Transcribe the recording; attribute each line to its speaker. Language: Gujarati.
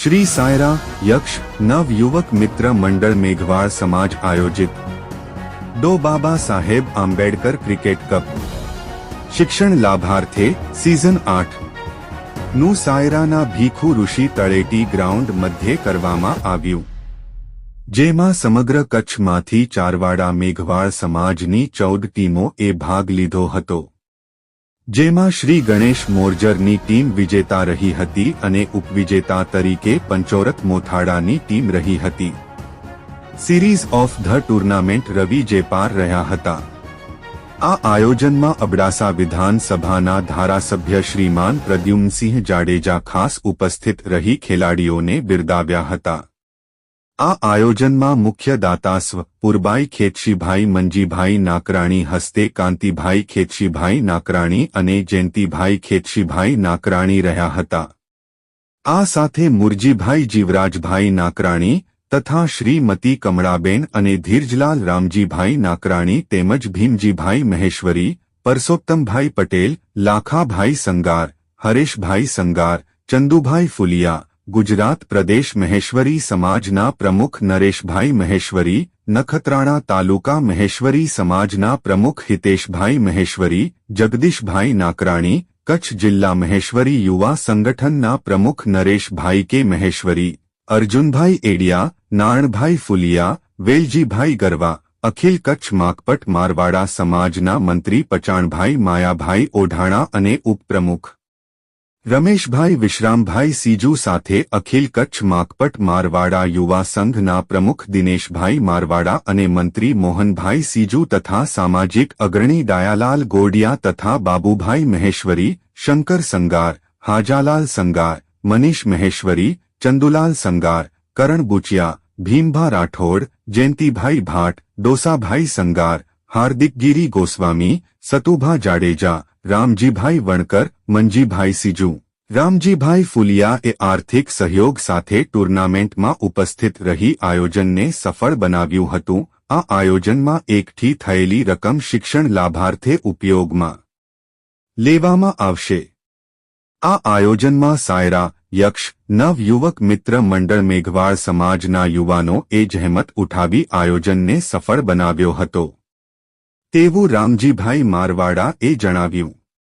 Speaker 1: શ્રી સાયરા યક્ષ નવ યુવક મિત્ર મંડળ મેઘવાળ સમાજ આયોજિત ડો બાબા સાહેબ આંબેડકર ક્રિકેટ કપ શિક્ષણ લાભાર્થે સિઝન આઠનું સાયરાના ભીખુ ઋષિ તળેટી ગ્રાઉન્ડ મધ્યે કરવામાં આવ્યું જેમાં સમગ્ર કચ્છમાંથી ચારવાડા મેઘવાળ સમાજની ચૌદ ટીમોએ ભાગ લીધો હતો જેમાં શ્રી ગણેશ મોરજરની ટીમ વિજેતા રહી હતી અને ઉપવિજેતા તરીકે પંચોરત મોથાડાની ટીમ રહી હતી. Series of the tournament Ravi Jepar રહ્યા હતા. આ આયોજનમાં અબડાસા વિધાનસભાના ધારાસભ્ય શ્રીમાન પ્રદ્યુમસિંહ જાડેજા ખાસ ઉપસ્થિત રહી ખેલાડીઓને બિરદાવ્યા હતા. આ આયોજનમાં મુખ્ય દાતાસ્વ પુરબાઈ ખેતશીભાઈ મંજીભાઈ નાકરાણી હસ્તે કાંતિભાઈ ખેતશીભાઈ નાકરાણી અને જયંતિભાઈ ખેતશીભાઈ નાકરાણી રહ્યા હતા. આ સાથે મુરજીભાઈ જીવરાજભાઈ નાકરાણી તથા શ્રીમતી કમળાબેન અને ધીરજલાલ રામજીભાઈ નાકરાણી તેમજ ભીમજીભાઈ મહેશ્વરી, પરસોત્તમભાઈ પટેલ, લાખાભાઈ સંગાર, હરેશભાઈ સંગાર, ચંદુભાઈ ફુલિયા ગુજરાત પ્રદેશ મહેશ્વરી સમાજના પ્રમુખ નરેશભાઈ મહેશ્વરી નખત્રાણા તાલુકા મહેશ્વરી સમાજના પ્રમુખ હિતેશભાઈ મહેશ્વરી જગદીશભાઈ નાકરાણી કચ્છ જિલ્લા મહેશ્વરી યુવા સંગઠનના પ્રમુખ નરેશભાઈ કે મહેશ્વરી અર્જુનભાઈ એડિયા નારણભાઈ ફુલિયા વેલજીભાઈ ગરવા અખિલ કચ્છ માકપટ મારવાડા સમાજના મંત્રી પચાણભાઈ માયાભાઈ ઓઢાણા અને ઉપપ્રમુખ રમેશભાઈ વિશ્રામભાઈ સીજુ સાથે અખિલ કચ્છ માકપટ મારવાડા યુવા સંઘના પ્રમુખ દિનેશભાઈ મારવાડા અને મંત્રી મોહનભાઈ સીજુ તથા સામાજિક અગ્રણી ડાયાલાલ ગોડિયા તથા બાબુભાઈ મહેશ્વરી શંકર સંગાર હાજાલાલ સંગાર મનીષ મહેશ્વરી ચંદુલાલ સંગાર કરણ બુચિયા ભીમભા રાઠોડ જયંતિભાઈ ભાટ ડોસાભાઈ સંગાર હાર્દિકગીરી ગોસ્વામી સતુભા જાડેજા રામજીભાઈ વણકર, મંજીભાઈ સીજુ. રામજીભાઈ ફુલિયા એ આર્થિક સહયોગ સાથે ટુર્નામેન્ટમાં ઉપસ્થિત રહી આયોજનને સફળ બનાવ્યું હતું. આ આયોજનમાં એકઠી થયેલી રકમ શિક્ષણ લાભાર્થે ઉપયોગમાં લેવામાં આવશે. આ આયોજનમાં સાયરા, યક્ષ, નવયુવક મિત્ર મંડળ મેઘવાળ સમાજના યુવાનો એ જહેમત ઉઠાવી આયોજનને સફળ બનાવ્યો હતો. તેવું રામજીભાઈ મારવાડા એ જણાવ્યું.